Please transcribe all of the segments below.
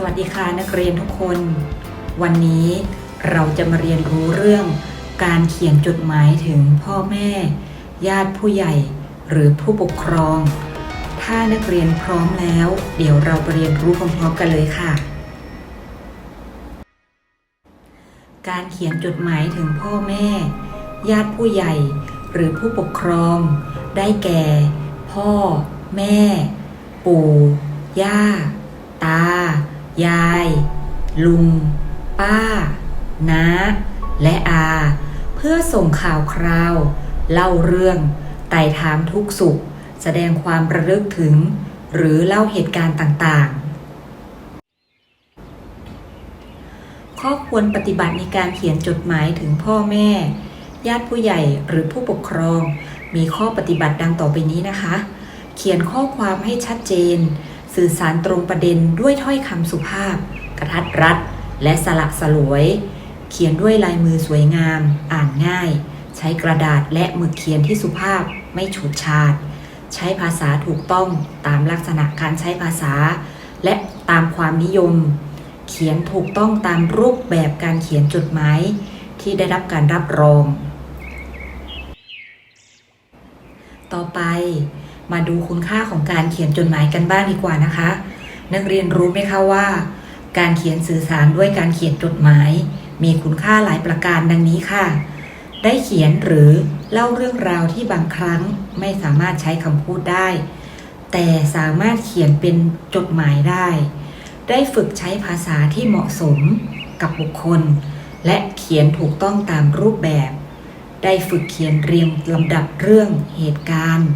สวัสดีค่ะนักเรียนทุกคน วันนี้เราจะมาเรียนรู้เรื่องการเขียนจดหมายถึงพ่อแม่ ญาติผู้ใหญ่ หรือผู้ปกครอง ถ้านักเรียนพร้อมแล้ว เดี๋ยวเราไปเรียนรู้พร้อมๆกันเลยค่ะ การเขียนจดหมายถึงพ่อแม่ ญาติผู้ใหญ่ หรือผู้ปกครอง ได้แก่ พ่อ แม่ ปู่ ย่า ตา ยาย ลุง ป้า น้า และอา เพื่อส่งข่าวคราว เล่าเรื่อง ไต่ถามทุกสุข แสดงความระลึกถึง หรือเล่าเหตุการณ์ต่างๆ ข้อควรปฏิบัติในการเขียนจดหมายถึงพ่อแม่ ญาติผู้ใหญ่หรือผู้ปกครอง มีข้อปฏิบัติดังต่อไปนี้นะคะ เขียนข้อความให้ชัดเจน สื่อสารตรงประเด็นด้วยถ้อยคำสุภาพ กระทัดรัด และสละสลวย เขียนด้วยลายมือสวยงาม อ่านง่าย ใช้กระดาษและหมึกเขียนที่สุภาพไม่ฉูดฉาด ใช้ภาษาถูกต้องตามลักษณะการใช้ภาษา และตามความนิยม เขียนถูกต้องตามรูปแบบการเขียนจดหมายที่ได้รับการรับรอง ต่อไป มาดูคุณค่าของการเขียนจดหมายกันบ้างดีกว่านะคะ นักเรียนรู้ไหมคะว่า การเขียนสื่อสารด้วยการเขียนจดหมาย มีคุณค่าหลายประการดังนี้ค่ะ ได้เขียนหรือเล่าเรื่องราวที่บางครั้งไม่สามารถใช้คำพูดได้ แต่สามารถเขียนเป็นจดหมายได้ ได้ฝึกใช้ภาษาที่เหมาะสมกับบุคคล และเขียนถูกต้องตามรูปแบบ ได้ฝึกเขียนเรียงลำดับเรื่องเหตุการณ์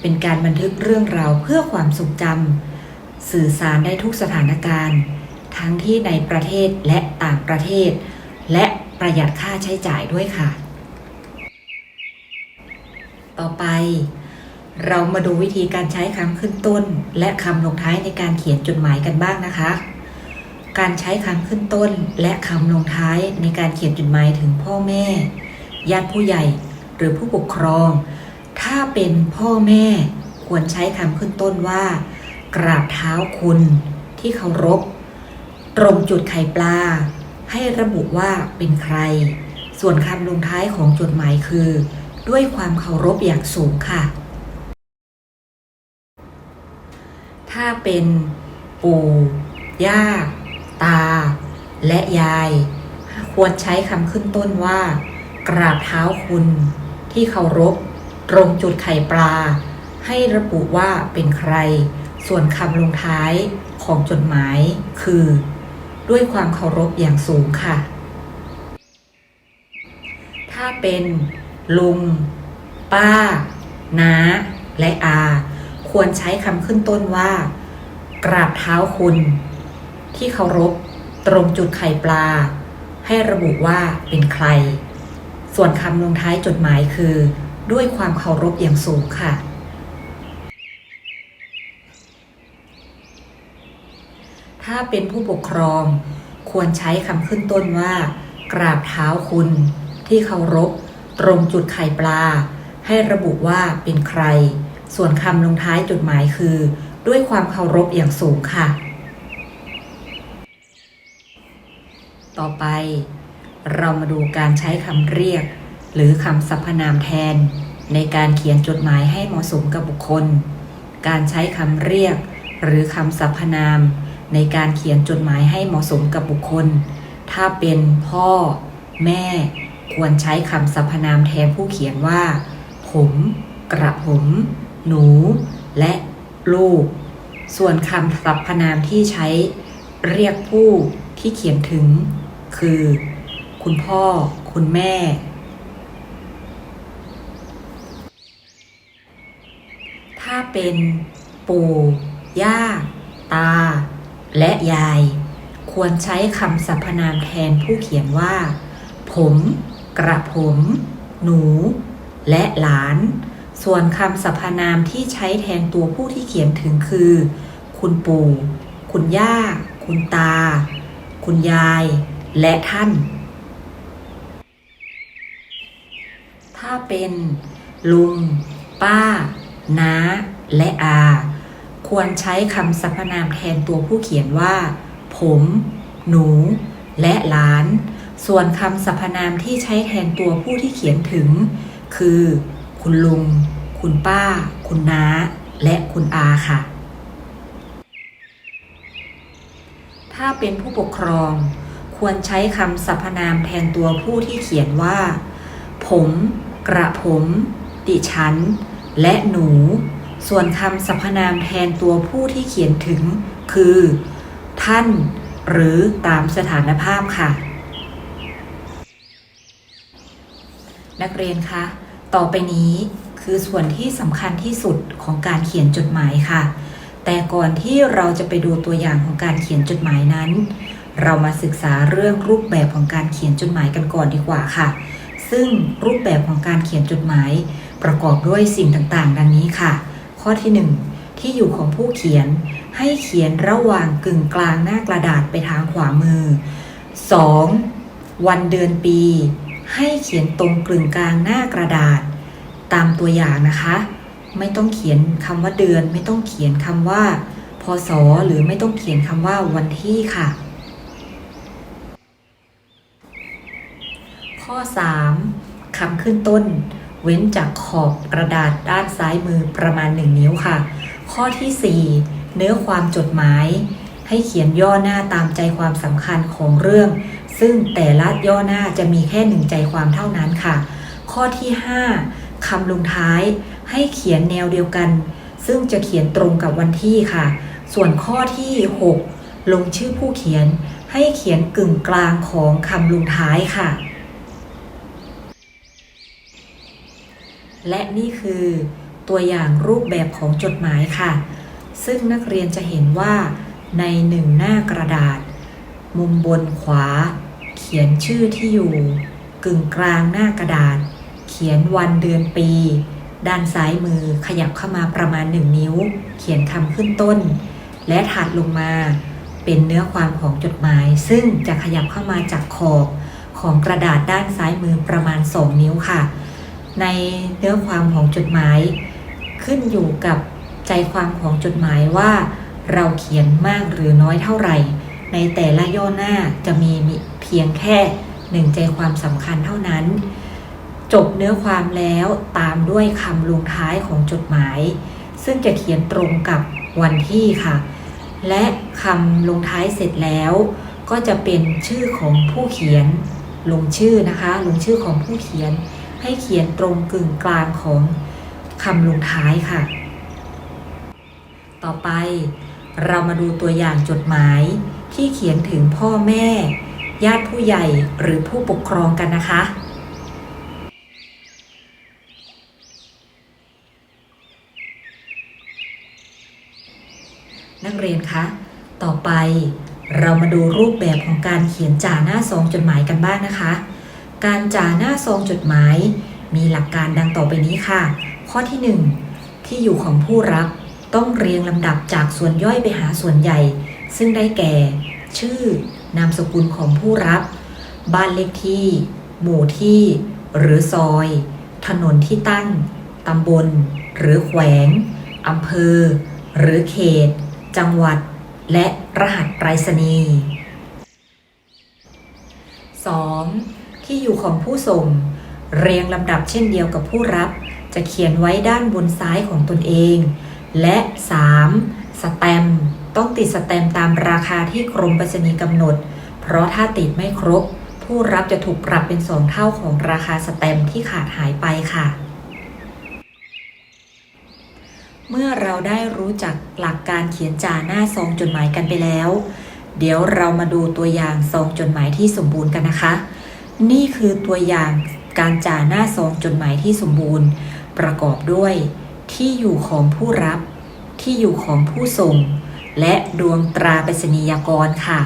เป็นการบันทึกเรื่องราวเพื่อความทรงจำสื่อสารได้ทุกสถานการณ์ ทั้งที่ในประเทศและต่างประเทศ และประหยัดค่าใช้จ่ายด้วยค่ะ ต่อไป เรามาดูวิธีการใช้คำขึ้นต้น และคำลงท้ายในการเขียนจดหมายกันบ้างนะคะการใช้คำขึ้นต้นและคำลงท้ายในการเขียนจดหมายถึงพ่อแม่ ญาติผู้ใหญ่ หรือผู้ปกครอง ถ้าเป็นพ่อแม่ควรใช้คำขึ้นต้นว่า กราบเท้าคุณที่เคารพ ตรงจุดไข่ปลา ให้ระบุว่าเป็นใคร ส่วนคำลงท้ายของจดหมายคือ ด้วยความเคารพอย่างสูงค่ะ ถ้าเป็น ปู่ ย่า ตา และยาย ควรใช้คำขึ้นต้นว่า กราบเท้าคุณที่เคารพ ตรงจุดไข่ปลา ให้ระบุว่าเป็นใคร ส่วนคำลงท้ายของจดหมายคือ ด้วยความเคารพอย่างสูงค่ะ ถ้าเป็น ลุง ป้า น้า และอา ควรใช้คำขึ้นต้นว่า กราบเท้าคุณ ที่เคารพตรงจุดไข่ปลา ให้ระบุว่าเป็นใคร ส่วนคำลงท้ายจดหมายคือ ด้วยความเคารพอย่างสูงค่ะ ถ้าเป็นผู้ปกครอง ควรใช้คำขึ้นต้นว่า กราบเท้าคุณ ที่เคารพ ตรงจุดไข่ปลา ให้ระบุว่าเป็นใคร ส่วนคำลงท้ายจดหมายคือ ด้วยความเคารพอย่างสูงค่ะ ต่อไปเรามาดูการใช้คำเรียก หรือคำสรรพนามแทน ในการเขียนจดหมายให้เหมาะสมกับบุคคล การใช้คำเรียก หรือคำสรรพนาม ในการเขียนจดหมายให้เหมาะสมกับบุคคล ถ้าเป็นพ่อ แม่ ควรใช้คำสรรพนามแทนผู้เขียนว่า ผม กระผม หนู และลูก ส่วนคำสรรพนามที่ใช้เรียกผู้ที่เขียนถึง คือ คุณพ่อ คุณแม่ ถ้าเป็น ปู่ ย่า ตา และยาย ควรใช้คำสรรพนามแทนผู้เขียนว่า ผม กระผม หนู และหลาน ส่วนคำสรรพนามที่ใช้แทนตัวผู้ที่เขียนถึงคือ คุณปู่ คุณย่า คุณตา คุณยาย และท่าน ถ้าเป็น ลุง ป้า น้า และอา ควรใช้คำสรรพนามแทนตัวผู้เขียนว่า ผม หนู และหลาน ส่วนคำสรรพนามที่ใช้แทนตัวผู้ที่เขียนถึง คือ คุณลุง คุณป้า คุณน้า และคุณอาค่ะ ถ้าเป็นผู้ปกครอง ควรใช้คำสรรพนามแทนตัวผู้ที่เขียนว่า ผม กระผม ดิฉัน และหนู ส่วนคำสรรพนามแทนตัวผู้ที่เขียนถึง คือ ท่าน หรือตามสถานภาพค่ะ นักเรียนคะต่อไปนี้คือส่วนที่สำคัญที่สุดของการเขียนจดหมายค่ะ แต่ก่อนที่เราจะไปดูตัวอย่างของการเขียนจดหมายนั้น เรามาศึกษาเรื่องรูปแบบของการเขียนจดหมายกันก่อนดีกว่าค่ะ ซึ่งรูปแบบของการเขียนจดหมาย ประกอบด้วยสิ่งต่างๆ ดังนี้ค่ะ ข้อที่ 1 ที่อยู่ของผู้เขียน ให้เขียนระหว่างกึ่งกลางหน้ากระดาษไปทางขวามือ 2. วันเดือนปี ให้เขียนตรงกึ่งกลางหน้ากระดาษ ตามตัวอย่างนะคะ ไม่ต้องเขียนคำว่าเดือน ไม่ต้องเขียนคำว่าพศหรือไม่ต้องเขียนคำว่าวันที่ค่ะ ข้อ 3. คำขึ้นต้น เว้นจากขอบกระดาษด้านซ้ายมือประมาณ 1 นิ้วค่ะ ข้อที่ 4 เนื้อความจดหมาย ให้เขียนย่อหน้าตามใจความสำคัญของเรื่อง ซึ่งแต่ละย่อหน้าจะมีแค่หนึ่งใจความเท่านั้นค่ะ ข้อที่ 5คำลงท้ายให้เขียนแนวเดียวกัน ซึ่งจะเขียนตรงกับวันที่ค่ะ ส่วนข้อที่ 6 ลงชื่อผู้เขียนให้เขียนกึ่งกลางของคำลงท้ายค่ะ และนี่คือตัวอย่างรูปแบบของจดหมายค่ะ ซึ่งนักเรียนจะเห็นว่าในหนึ่งหน้ากระดาษ มุมบนขวา เขียนชื่อที่อยู่ กึ่งกลางหน้ากระดาษ เขียนวันเดือนปี ด้านซ้ายมือขยับเข้ามาประมาณ 1 นิ้ว เขียนคำขึ้นต้น และถัดลงมาเป็นเนื้อความของจดหมาย ซึ่งจะขยับเข้ามาจากขอบของกระดาษด้านซ้ายมือประมาณ 2 นิ้วค่ะ ในเนื้อความของจดหมาย ขึ้นอยู่กับใจความของจดหมายว่า เราเขียนมากหรือน้อยเท่าไหร่ ในแต่ละย่อหน้าจะมีเพียงแค่หนึ่งใจความสำคัญเท่านั้น จบเนื้อความแล้วตามด้วยคำลงท้ายของจดหมาย ซึ่งจะเขียนตรงกับวันที่ค่ะ และคำลงท้ายเสร็จแล้ว ก็จะเป็นชื่อของผู้เขียนลงชื่อนะคะ ลงชื่อของผู้เขียน ให้เขียนตรงกึ่งกลางของคำลงท้ายค่ะ ต่อไปเรามาดูตัวอย่างจดหมายที่เขียนถึงพ่อแม่ ญาติผู้ใหญ่หรือผู้ปกครองกันนะคะ นักเรียนคะ ต่อไปเรามาดูรูปแบบของการเขียนจ่าหน้าซองจดหมายกันบ้างนะคะ การจ่าหน้าซองจดหมาย มีหลักการดังต่อไปนี้ค่ะ ข้อที่ 1 ที่อยู่ของผู้รับต้องเรียงลำดับจากส่วนย่อยไปหาส่วนใหญ่ ซึ่งได้แก่ ชื่อนามสกุลของผู้รับ บ้านเลขที่ หมู่ที่ หรือซอย ถนนที่ตั้ง ตำบล หรือแขวงอำเภอ หรือเขต จังหวัด และรหัสไปรษณีย์ 2. ที่อยู่ของผู้ส่ง เรียงลำดับเช่นเดียวกับผู้รับ จะเขียนไว้ด้านบนซ้ายของตนเอง และ 3. สแตมต้องติดสแตมตามราคาที่กรมไปรษณีย์กำหนด เพราะถ้าติดไม่ครบ ผู้รับจะถูกปรับเป็นสองเท่าของราคาสแตมที่ขาดหายไปค่ะ เมื่อเราได้รู้จักหลักการเขียนจ่าหน้าซองจดหมายกันไปแล้ว เดี๋ยวเรามาดูตัวอย่างซองจดหมายที่สมบูรณ์กันนะคะ นี่คือตัวอย่างการจ่าหน้าซองจดหมายที่สมบูรณ์ ประกอบด้วย ที่อยู่ของผู้รับ ที่อยู่ของผู้ส่ง และดวงตราไปรษณียกรค่ะ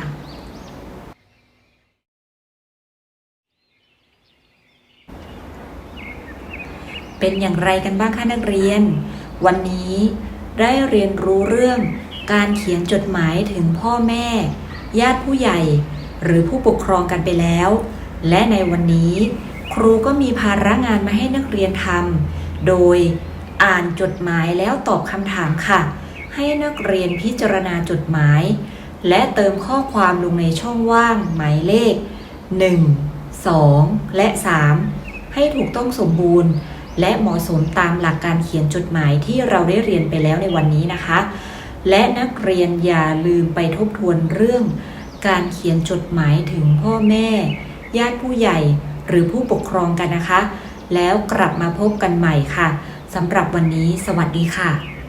เป็นอย่างไรกันบ้างคะนักเรียน วันนี้ได้เรียนรู้เรื่องการเขียนจดหมายถึงพ่อแม่ ญาติผู้ใหญ่ หรือผู้ปกครองกันไปแล้ว และในวันนี้ครูก็มีภาระงานมาให้นักเรียนทำโดยอ่านจดหมายแล้วตอบคำถามค่ะ ให้นักเรียนพิจารณาจดหมาย และเติมข้อความลงในช่องว่างหมายเลข 1 2 และ 3 ให้ถูกต้องสมบูรณ์ และเหมาะสมตามหลักการเขียนจดหมายที่เราได้เรียนไปแล้วในวันนี้นะคะ และนักเรียนอย่าลืมไปทบทวนเรื่อง การเขียนจดหมายถึงพ่อแม่ ญาติผู้ใหญ่ หรือผู้ปกครองกันนะคะ แล้วกลับมาพบกันใหม่ค่ะสำหรับวันนี้สวัสดีค่ะ